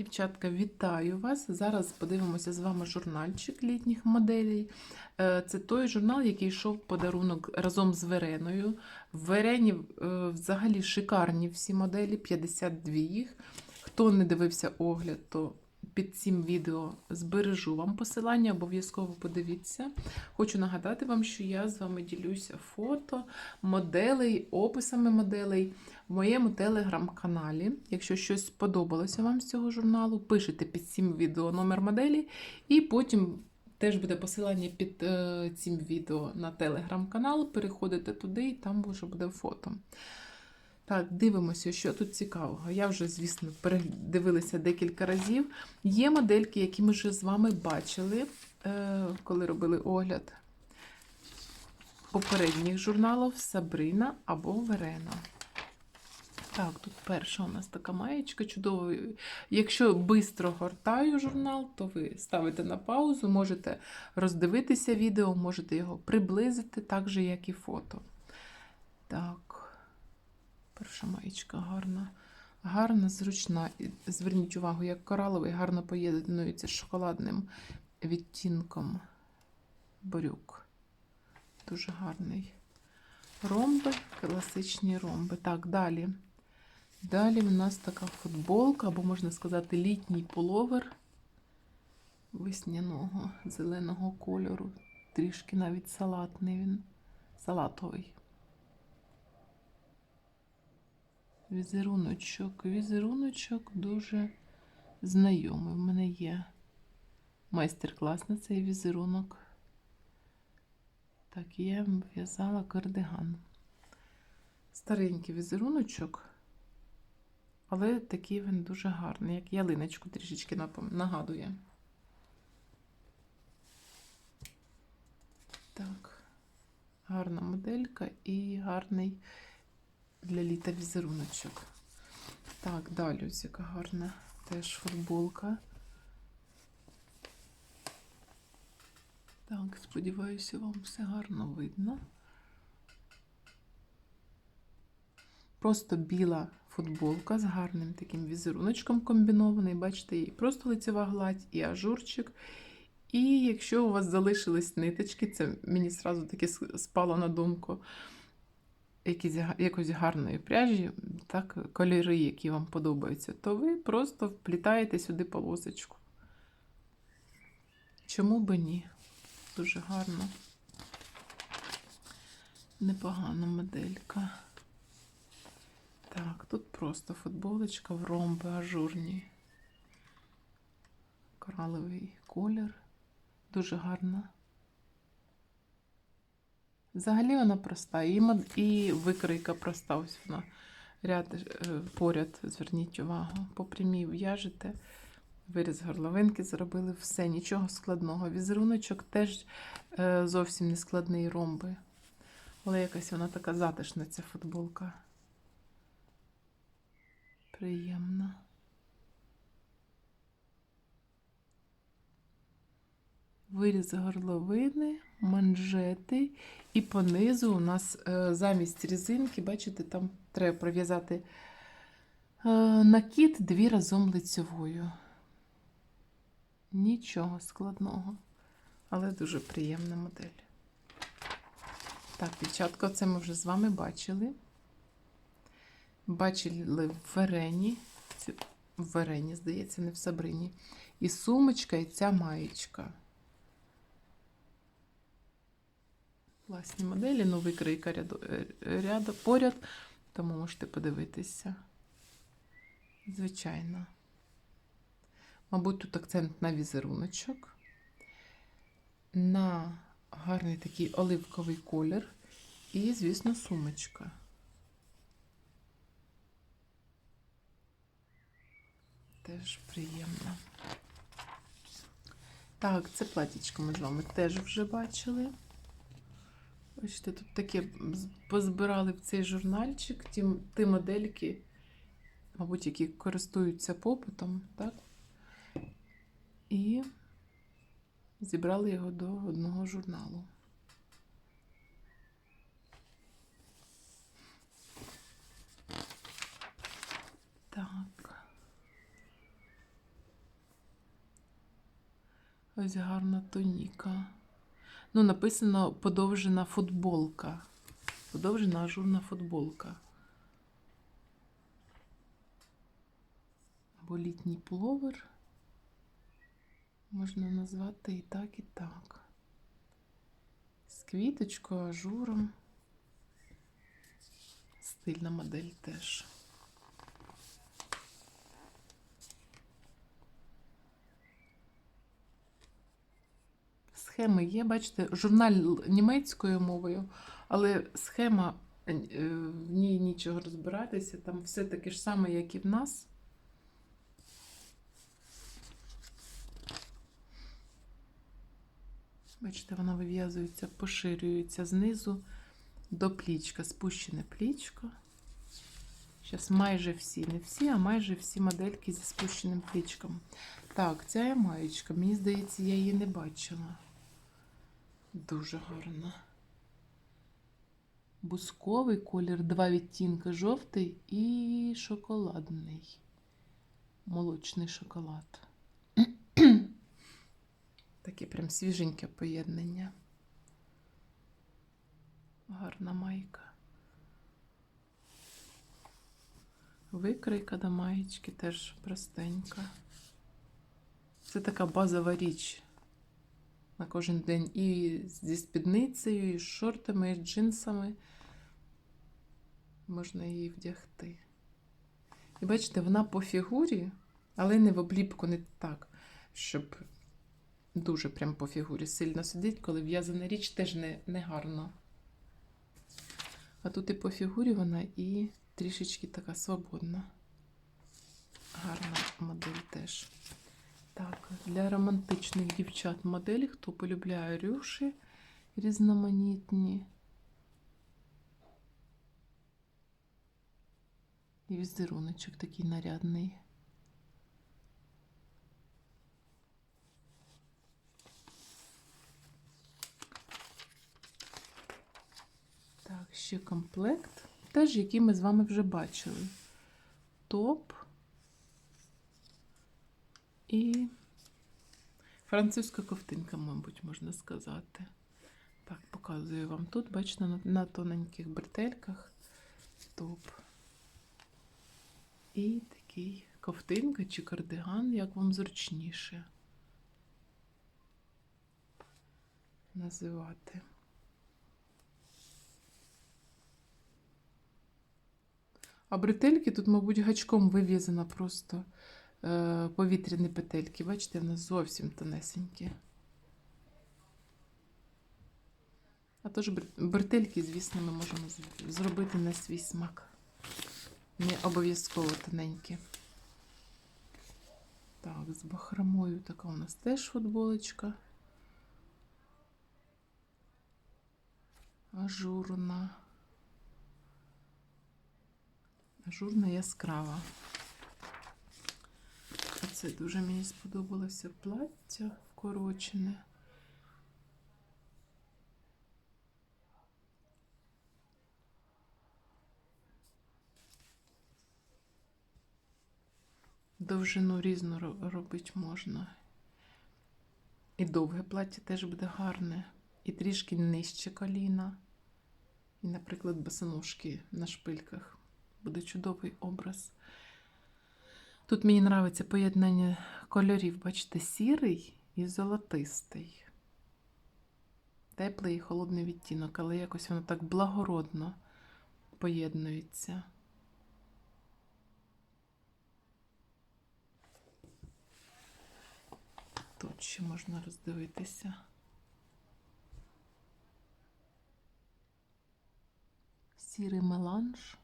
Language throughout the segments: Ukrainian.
Дівчатка, вітаю вас! Зараз подивимося з вами журнальчик літніх моделей. Е, Це той журнал, який йшов подарунок разом з Вереною. В Верені е, взагалі шикарні всі моделі, 52 їх. Хто не дивився огляд, то під цим відео збережу вам посилання, обов'язково подивіться. Хочу нагадати вам, що я з вами ділюся фото, моделей, описами моделей в моєму телеграм-каналі. Якщо щось сподобалося вам з цього журналу, пишете під цим відео номер моделі, і потім теж буде посилання під е, цим відео на телеграм-канал. Переходите туди, і там вже буде фото. Так, дивимося, що тут цікавого. Я вже, звісно, передивилася декілька разів. Є модельки, які ми вже з вами бачили, е, коли робили огляд попередніх журналів Сабрина або Верена. Так, тут перша у нас така маєчка чудова. Якщо швидко гортаю журнал, то ви ставите на паузу, можете роздивитися відео, можете його приблизити, так же, як і фото. Так, перша маєчка гарна. Гарна, зручна. Зверніть увагу, як кораловий гарно поєднується з шоколадним відтінком борюк. Дуже гарний. Ромби, класичні ромби. Так, далі. Далі в нас така футболка, або можна сказати, літній пуловер весняного зеленого кольору. Трішки навіть салатний він, салатовий. Візеруночок. Візеруночок дуже знайомий. В мене є майстер-клас на цей візерунок. Так, я в'язала кардиган. Старенький візеруночок, але такий він дуже гарний, як ялиночку трішечки нагадує. Так, гарна моделька і гарний для літа візеруночок. Так, далі ось яка гарна теж футболка. Так, сподіваюся, вам все гарно видно. Просто біла футболка з гарним таким візеруночком комбінований. Бачите, і просто лицева гладь, і ажурчик. І якщо у вас залишились ниточки, це мені сразу таки спало на думку якісь, якось гарної пряжі, так, кольори, які вам подобаються, то ви просто вплітаєте сюди полосочку. Чому би ні? Дуже гарно. Непогана моделька. Так, тут просто футболочка в ромби ажурні. Кораловий колір. Дуже гарна. Взагалі вона проста. І, і викройка проста. Ось вона ряд, е, поряд, зверніть увагу. По прямій в'яжете. Виріз горловинки зробили все, нічого складного. Візеруночок теж е, зовсім не складний ромби. Але якась вона така затишна, ця футболка. Приємна. Виріз горловини, манжети, і понизу у нас е, замість різинки, бачите, там треба пров'язати е, накид дві разом лицевою. Нічого складного, але дуже приємна модель. Так, дівчатка, це ми вже з вами бачили. Бачили в Верені, в Верені, здається, не в Сабрині. І сумочка, і ця маєчка. Класні моделі, ну викрийка ряду, е, ряду поряд, тому можете подивитися. Звичайно. Мабуть, тут акцент на візеруночок, на гарний такий оливковий колір і, звісно, сумочка. Теж приємно. Так, це платічко ми з вами теж вже бачили. Бачите, тут таке позбирали в цей журнальчик ті, ті модельки, мабуть, які користуються попитом, так? І зібрали його до одного журналу. Так. Ось гарна тоніка. Ну, написано подовжена футболка. Подовжена ажурна футболка. Або літній пловер. Можна назвати і так, і так. З квіточкою, ажуром. Стильна модель теж. Схеми є, бачите, журнал німецькою мовою, але схема е, в ній нічого розбиратися, там все таке ж саме, як і в нас. Бачите, вона вив'язується, поширюється знизу до плічка, спущене плічко. Зараз майже всі, не всі, а майже всі модельки зі спущеним плічком. Так, ця маєчка, мені здається, я її не бачила. Дуже гарна. Бусковий колір, два відтінки, жовтий і шоколадний. Молочний шоколад. Таке прям свіженьке поєднання. Гарна майка. Викрийка до маєчки теж простенька. Це така базова річ на кожен день. І зі спідницею, і з шортами, і з джинсами можна її вдягти. І бачите, вона по фігурі, але не в обліпку, не так, щоб дуже прям по фігурі сильно сидить, коли в'язана річ теж не, не гарно. А тут і по фігурі вона і трішечки така свободна. Гарна модель теж. Так, для романтичних дівчат моделі, хто полюбляє рюші різноманітні. І візеруночок такий нарядний. Так, ще комплект. Теж, який ми з вами вже бачили. Топ і французька ковтинка, мабуть, можна сказати. Так, показую вам тут, бачите, на, на тоненьких бретельках топ. І такий ковтинка чи кардиган, як вам зручніше називати. А бретельки тут, мабуть, гачком вив'язано просто повітряні петельки. Бачите, вони зовсім тонесенькі. А тож бр- бретельки, звісно, ми можемо зробити на свій смак. Не обов'язково тоненькі. Так, з бахромою така у нас теж футболочка. Ажурна. Ажурна яскрава. Це дуже мені сподобалося плаття вкорочене. Довжину різну ро- робити можна. І довге плаття теж буде гарне. І трішки нижче коліна. І, наприклад, босоножки на шпильках. Буде чудовий образ. Тут мені подобається поєднання кольорів, бачите, сірий і золотистий. Теплий і холодний відтінок, але якось воно так благородно поєднується. Тут ще можна роздивитися. Сірий меланж.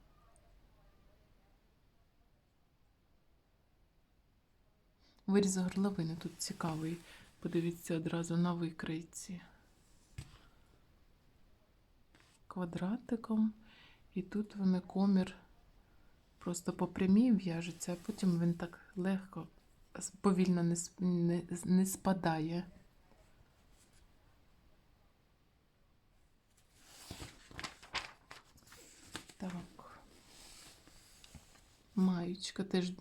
Виріз горловини тут цікавий. Подивіться одразу на викрийці. Квадратиком. І тут вони комір просто по прямій в'яжеться, а потім він так легко, повільно не, не, не спадає. Так. Маючка теж,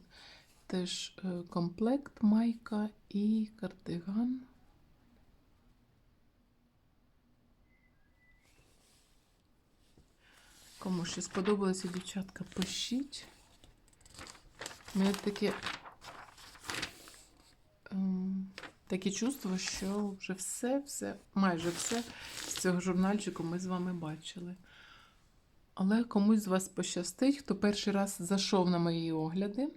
теж е, комплект майка і кардиган. Кому ще сподобалося, дівчатка, пишіть. У мене таке ем, таке чувство, що вже все, все, майже все з цього журнальчику ми з вами бачили. Але комусь з вас пощастить, хто перший раз зайшов на мої огляди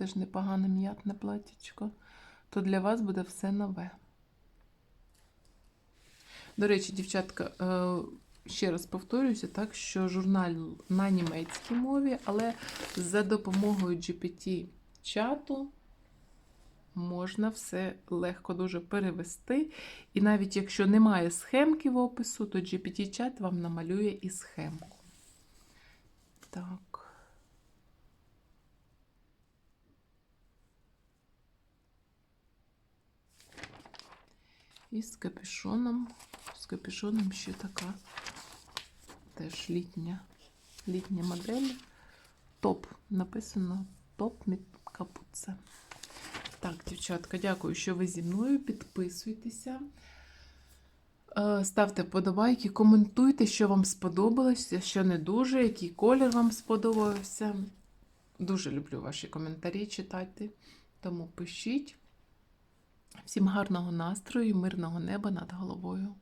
теж непогане м'ятне платічко, то для вас буде все нове. До речі, дівчатка, е, ще раз повторюся, так, що журнал на німецькій мові, але за допомогою GPT-чату можна все легко дуже перевести. І навіть якщо немає схемки в опису, то GPT-чат вам намалює і схемку. Так. І з капюшоном. З капюшоном ще така теж літня, літня модель. Топ. Написано топ від капуце. Так, дівчатка, дякую, що ви зі мною. Підписуйтеся. Е, Ставте вподобайки, коментуйте, що вам сподобалося, що не дуже, який колір вам сподобався. Дуже люблю ваші коментарі читати, тому пишіть. Всім гарного настрою мирного неба над головою.